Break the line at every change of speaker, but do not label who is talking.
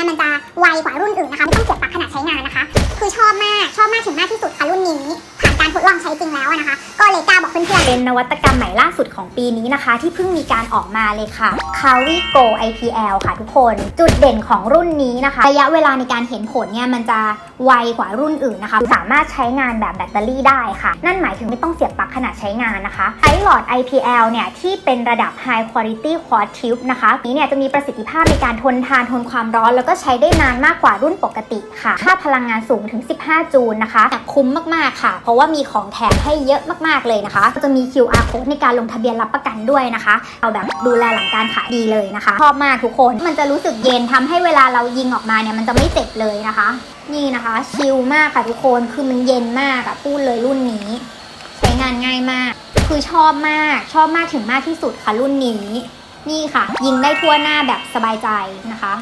เนี่ยมันจะไวกว่ารุ่นอื่นนะคะไม่ต้องเสียบปลั๊กขณะใช้งานนะคะ คือชอบมากชอบมากถึงมากที่สุดค่ะรุ่นนี้ผ่านการทดลองใช้จริงแล้วนะคะ ก็เลยกล้าบอกเพื่อนๆ
เป็นนวัตกรรมใหม่ล่าสุดของปีนี้นะคะ ที่เพิ่งมีการออกมาเลยค่ะ c a r i Go IPL ค่ะทุกคน จุดเด่นของรุ่นนี้นะคะ ระยะเวลาในการเห็นผลเนี่ยมันจะ ไวกว่ารุ่นอื่นนะคะ สามารถใช้งานแบบแบตเตอรี่ได้ค่ะ นั่นหมายถึงไม่ต้องเสียบปลั๊กขณะใช้งานนะคะใช้หลอด IPL เนี่ยที่เป็นระดับ High Quality Quad Tube นะคะนี้เนี่ยจะมีประสิทธิภาพในการทนทานทนความร้อน แล้วก็ใช้ได้นานมากกว่ารุ่นปกติค่ะ ค่าพลังงานสูงถึง 15 จูลนะคะแต่คุ้มมากๆค่ะ เพราะว่ามีของแถมให้เยอะมากๆเลยนะคะก็จะมี QR code ในการลงทะเบียนรับประกันด้วยนะคะเอาแบบดูแลหลังการขายดีเลยนะคะชอบมากทุกคนมันจะรู้สึกเย็นทำให้เวลาเรายิงออกมาเนี่ยมันจะไม่เจ็บเลยนะคะ นี่นะคะชิลมากค่ะทุกคนคือมันเย็นมากอะพูดเลยรุ่นนี้ ใช้งานง่ายมาก คือชอบมากชอบมากถึงมากที่สุดค่ะรุ่นนี้ นี่ค่ะ ยิงได้ทั่วหน้าแบบสบายใจนะคะ